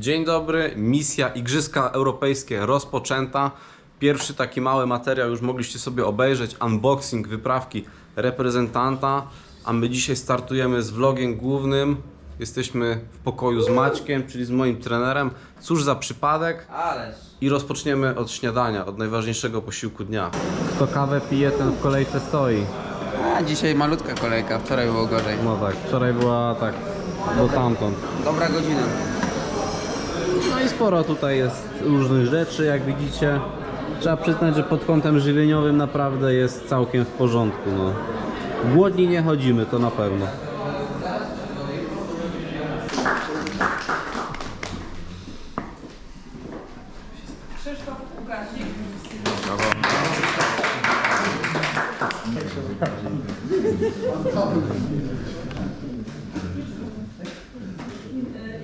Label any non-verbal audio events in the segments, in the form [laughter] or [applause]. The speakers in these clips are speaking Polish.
Dzień dobry, misja Igrzyska Europejskie rozpoczęta. Pierwszy taki mały materiał już mogliście sobie obejrzeć, unboxing wyprawki reprezentanta, a my dzisiaj startujemy z vlogiem głównym. Jesteśmy w pokoju z Maćkiem, czyli z moim trenerem. Cóż za przypadek. Ależ. I rozpoczniemy od śniadania, od najważniejszego posiłku dnia. Kto kawę pije, ten w kolejce stoi. A dzisiaj malutka kolejka, wczoraj było gorzej. No tak, wczoraj była tak, do tamtąd. Dobra godzina. No i sporo tutaj jest różnych rzeczy, jak widzicie. Trzeba przyznać, że pod kątem żywieniowym naprawdę jest całkiem w porządku. No. Głodni nie chodzimy, to na pewno.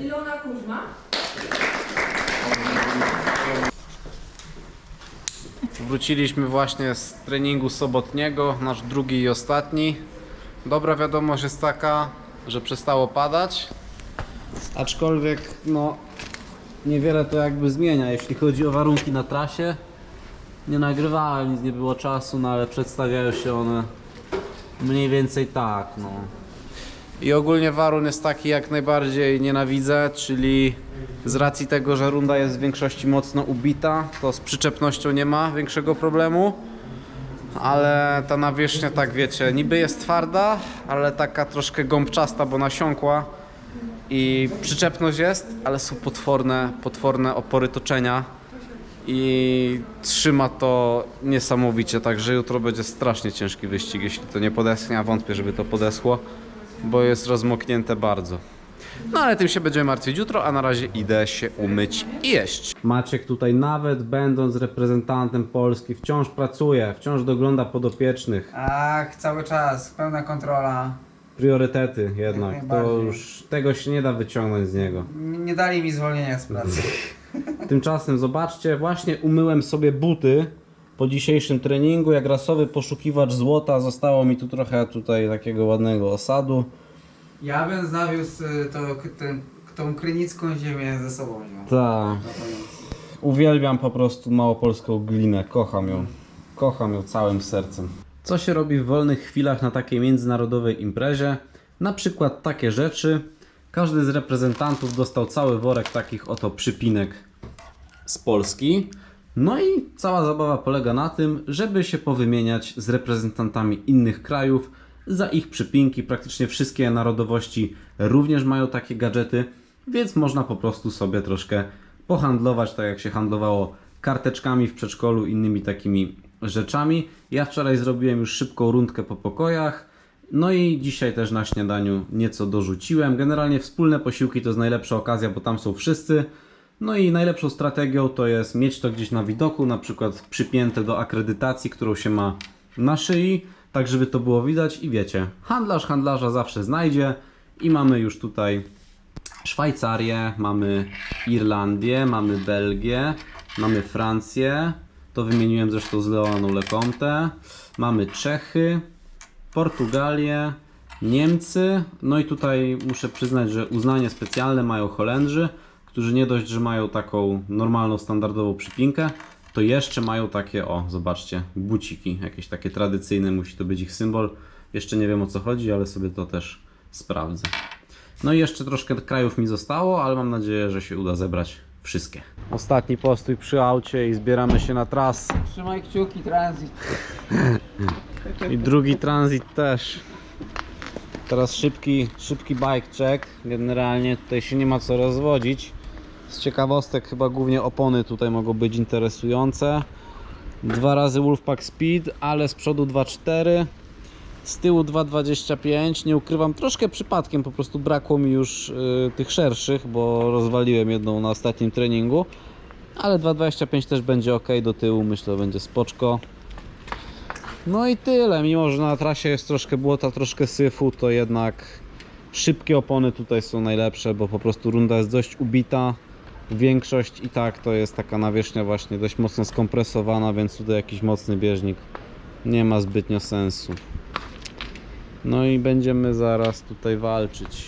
Ilona Kuźma. Wróciliśmy właśnie z treningu sobotniego, nasz drugi i ostatni. Dobra wiadomość jest taka, że przestało padać. Aczkolwiek, no, niewiele to jakby zmienia, jeśli chodzi o warunki na trasie. Nie nagrywałem, nic nie było czasu, no ale przedstawiają się one mniej więcej tak, no. I ogólnie warun jest taki, jak najbardziej nienawidzę, czyli z racji tego, że runda jest w większości mocno ubita, to z przyczepnością nie ma większego problemu. Ale ta nawierzchnia, tak wiecie, niby jest twarda, ale taka troszkę gąbczasta, bo nasiąkła. I przyczepność jest, ale są potworne, potworne opory toczenia. I trzyma to niesamowicie, także jutro będzie strasznie ciężki wyścig, jeśli to nie podeschnie, a wątpię, żeby to podeschło, bo jest rozmoknięte bardzo. No ale tym się będziemy martwić jutro, a na razie idę się umyć i jeść. Maciek tutaj nawet będąc reprezentantem Polski wciąż pracuje, wciąż dogląda podopiecznych. Ach, cały czas, pełna kontrola. Priorytety jednak, to najbardziej. już tego się nie da wyciągnąć z niego. Nie dali mi zwolnienia z pracy. Tymczasem zobaczcie, właśnie umyłem sobie buty po dzisiejszym treningu. Jak rasowy poszukiwacz złota zostało mi tu trochę tutaj takiego ładnego osadu. Ja bym zawiózł y, to, ten, tą krynicką ziemię ze sobą wziął. Tak. Uwielbiam po prostu małopolską glinę, kocham ją. Kocham ją całym sercem. Co się robi w wolnych chwilach na takiej międzynarodowej imprezie? Na przykład takie rzeczy. Każdy z reprezentantów dostał cały worek takich oto przypinek z Polski. No i cała zabawa polega na tym, żeby się powymieniać z reprezentantami innych krajów za ich przypinki. Praktycznie wszystkie narodowości również mają takie gadżety, więc można po prostu sobie troszkę pohandlować, tak jak się handlowało karteczkami w przedszkolu, innymi takimi rzeczami. Ja wczoraj zrobiłem już szybką rundkę po pokojach. No i dzisiaj też na śniadaniu nieco dorzuciłem. Generalnie wspólne posiłki to jest najlepsza okazja, bo tam są wszyscy. No i najlepszą strategią to jest mieć to gdzieś na widoku, na przykład przypięte do akredytacji, którą się ma na szyi, tak żeby to było widać i wiecie, handlarz handlarza zawsze znajdzie i mamy już tutaj Szwajcarię, mamy Irlandię, mamy Belgię, mamy Francję, to wymieniłem zresztą z Leoną Lecomte, mamy Czechy, Portugalię, Niemcy, no i tutaj muszę przyznać, że uznanie specjalne mają Holendrzy, którzy nie dość, że mają taką normalną, standardową przypinkę, to jeszcze mają takie, o zobaczcie, buciki, jakieś takie tradycyjne, musi to być ich symbol. Jeszcze nie wiem o co chodzi, ale sobie to też sprawdzę. No i jeszcze troszkę krajów mi zostało, ale mam nadzieję, że się uda zebrać wszystkie. Ostatni postój przy aucie i zbieramy się na trasę. Trzymaj kciuki, transit. I drugi transit też. Teraz szybki, szybki bike check. Generalnie tutaj się nie ma co rozwodzić. Z ciekawostek chyba głównie opony tutaj mogą być interesujące. Dwa razy Wolfpack Speed, ale z przodu 2.4. Z tyłu 2.25. Nie ukrywam, troszkę przypadkiem po prostu brakło mi już y, tych szerszych, bo rozwaliłem jedną na ostatnim treningu. Ale 2.25 też będzie ok do tyłu, myślę, będzie spoczko. No i tyle, mimo że na trasie jest troszkę błota, troszkę syfu, to jednak Szybkie opony tutaj są najlepsze, bo po prostu runda jest dość ubita. Większość i tak to jest taka nawierzchnia właśnie dość mocno skompresowana, więc tutaj jakiś mocny bieżnik nie ma zbytnio sensu. No i będziemy zaraz tutaj walczyć.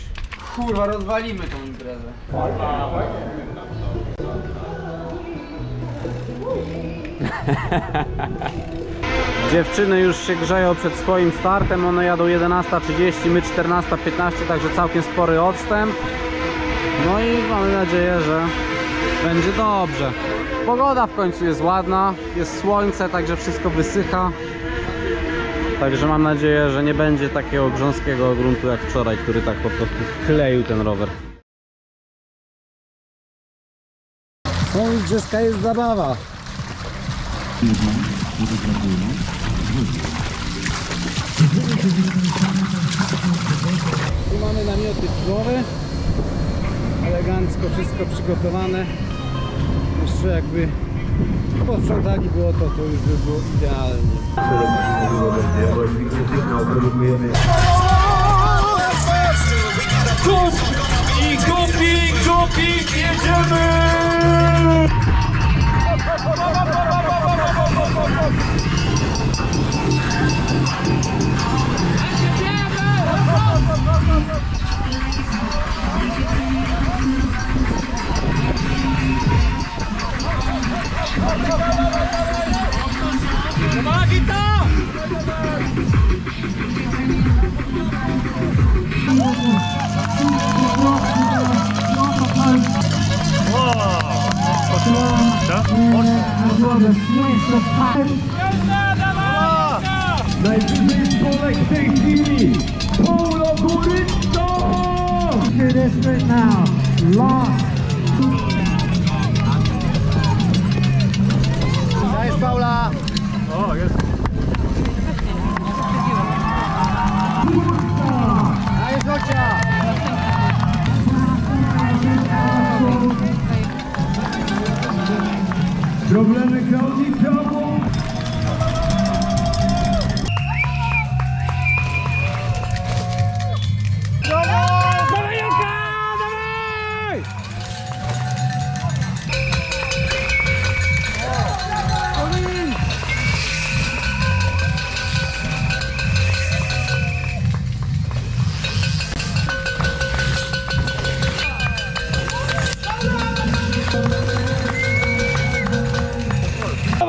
Kurwa, rozwalimy tą imprezę. [laughs] Dziewczyny już się grzeją przed swoim startem, one jadą 11.30, my 14.15, także całkiem spory odstęp. No i mamy nadzieję, że będzie dobrze. Pogoda w końcu jest ładna, jest słońce, także wszystko wysycha. Także mam nadzieję, że nie będzie takiego grząskiego gruntu jak wczoraj, który tak po prostu kleił ten rower. Są igrzyska, jest zabawa. Tu mamy namioty piwowe. Elegancko wszystko przygotowane. Jeszcze jakby posprzątali było to, to już by było idealnie. Kupi, kupi, jedziemy! Najwyżej szkolek w tej chwili! Paulo Gurycko! to this bit now. Lost. Cześć Paula! O, jest. Dajesz Zocia! Problemy Klaudii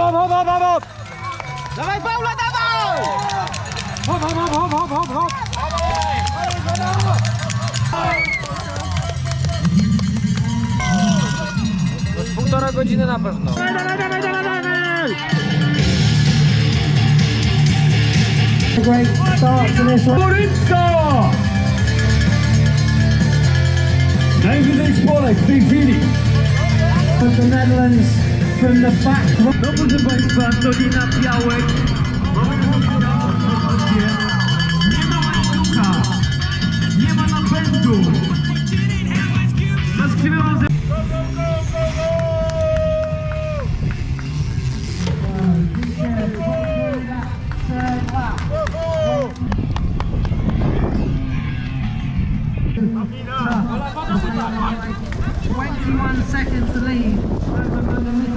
Hop, hop, hop, hop, hop! Dawaj Paula, dawaj! Hop, hop, hop, hop, hop, hop, hop! Półtora godziny na pewno. Dawaj, dawaj, dawaj, dawaj, dawaj! A great start to this one. Borycko! Najwyżej Polek w tej chwili. From the Netherlands No proszę Państwa, Antonina Białek. Nie ma łańcucha. Nie ma napędu. Zaskrzywiono ze... Twenty-one seconds lead.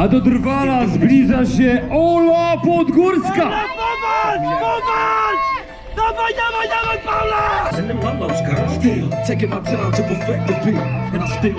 A do Drwala zbliża się Ola Podgórska! Popatrz! Popatrz! Dawaj, dawaj, dawaj, Paula! in them lolos, girl. Still taking my time to perfect the beat, and I'm still.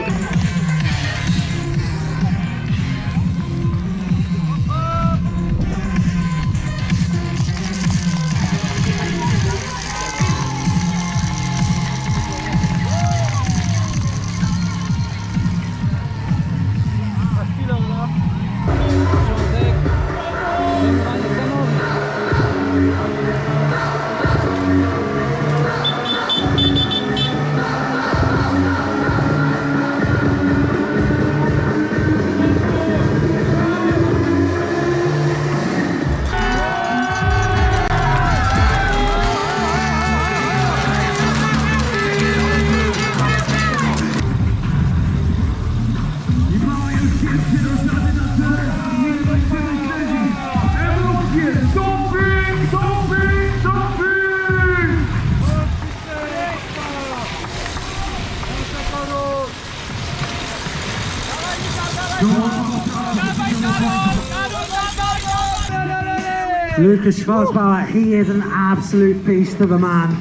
Lucas Schwarzbauer, he is an absolute beast of a man.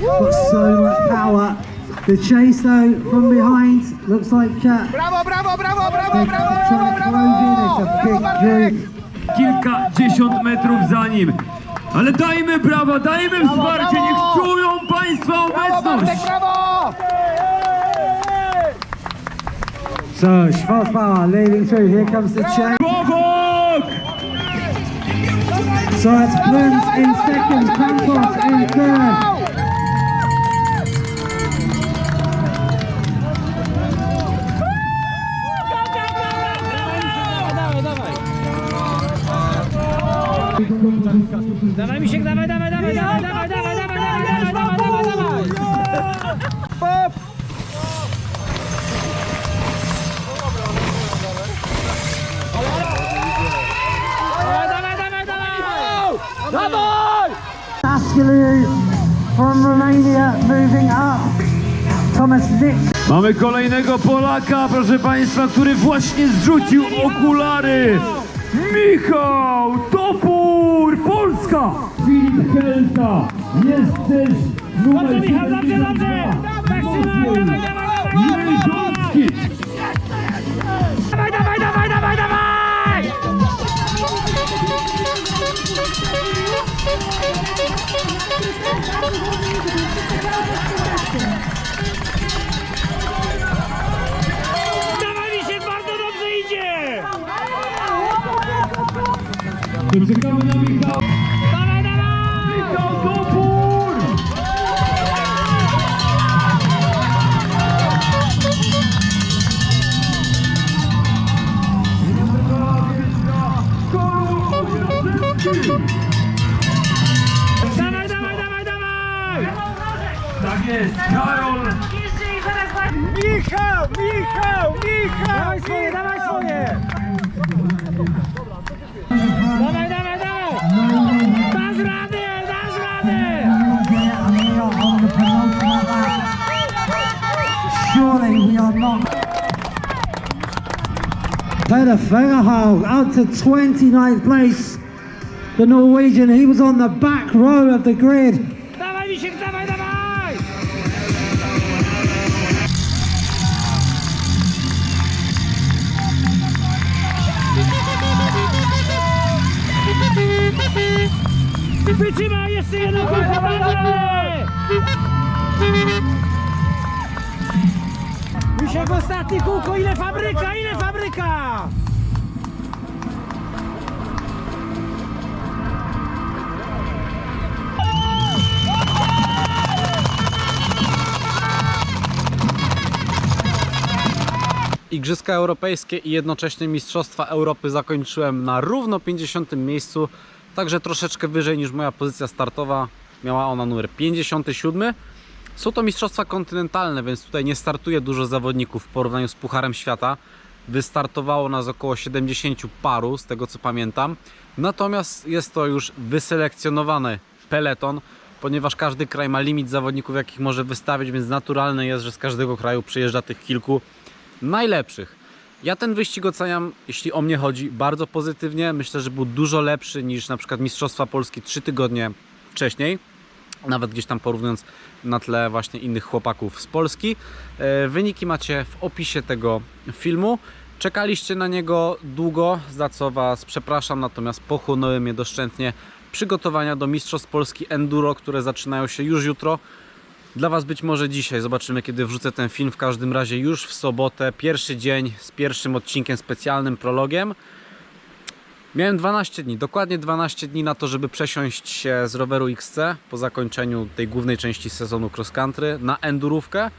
Got so much power. The chase though from behind looks like uh, Brawo, brawo, brawo, brawo, brawo. Kilkadziesiąt metrów za nim. Ale dajmy brawa, dajmy wsparcie, niech czują Państwa brawo, Bartek, obecność! So Schwarzbauer leading through. Here comes the chase. Bobok! So it's Blooms in second, Campos in third. Dawaj Misiek, dawaj, dawaj, dawaj, dawaj, dawaj, dawaj, dawaj, dawaj, dawaj, dawaj, dawaj, dawaj. Dawaj, from Romania moving up. Thomas Nick Mamy kolejnego Polaka, proszę Państwa, który właśnie zrzucił okulary. Michał Topór, Polska! Filip Helta, jesteś numer Dobrze, Michał, dobrze, dobrze! Tak trzymaj, dawaj, dawaj, dawaj, dawaj, Jeziorski. dawaj, dawaj, dawaj, dawaj, dawaj! Dawaj Misiek, bardzo dobrze idzie! Czekamy na Michała. Peter Fengerhal out to 29th place. The Norwegian, he was on the back row of the grid. Dawaj, Misiek, dawaj, dawaj! Wytrzymaj jeszcze jedno kółko, Misiek, ostatnie kółko, ile fabryka, ile fabryka? Igrzyska Europejskie i jednocześnie Mistrzostwa Europy zakończyłem na równo 50 miejscu, także troszeczkę wyżej niż moja pozycja startowa. Miała ona numer 57. Są to Mistrzostwa Kontynentalne, więc tutaj nie startuje dużo zawodników w porównaniu z Pucharem Świata. Wystartowało nas około 70 paru, z tego co pamiętam. Natomiast jest to już wyselekcjonowany peleton, ponieważ każdy kraj ma limit zawodników, jakich może wystawić, więc naturalne jest, że z każdego kraju przyjeżdża tych kilku najlepszych. Ja ten wyścig oceniam, jeśli o mnie chodzi, bardzo pozytywnie. Myślę, że był dużo lepszy niż na przykład Mistrzostwa Polski 3 tygodnie wcześniej. Nawet gdzieś tam porównując na tle właśnie innych chłopaków z Polski. E, Wyniki macie w opisie tego filmu. Czekaliście na niego długo, za co Was przepraszam, natomiast pochłonąłem je doszczętnie przygotowania do Mistrzostw Polski Enduro, które zaczynają się już jutro. Dla Was być może dzisiaj. Zobaczymy, kiedy wrzucę ten film. W każdym razie już w sobotę, pierwszy dzień z pierwszym odcinkiem specjalnym, prologiem. Miałem 12 dni, dokładnie 12 dni na to, żeby przesiąść się z roweru XC po zakończeniu tej głównej części sezonu cross country na endurówkę.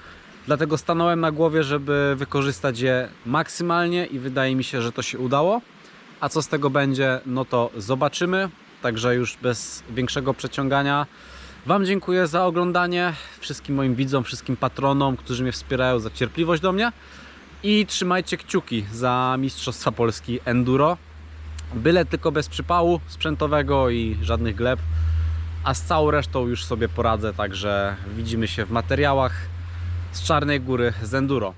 Dlatego stanąłem na głowie, żeby wykorzystać je maksymalnie i wydaje mi się, że to się udało. A co z tego będzie, no to zobaczymy. Także już bez większego przeciągania. Wam dziękuję za oglądanie, wszystkim moim widzom, wszystkim patronom, którzy mnie wspierają, za cierpliwość do mnie. I trzymajcie kciuki za Mistrzostwa Polski Enduro. Byle tylko bez przypału sprzętowego i żadnych gleb. A z całą resztą już sobie poradzę, także widzimy się w materiałach z Czarnej Góry z Enduro.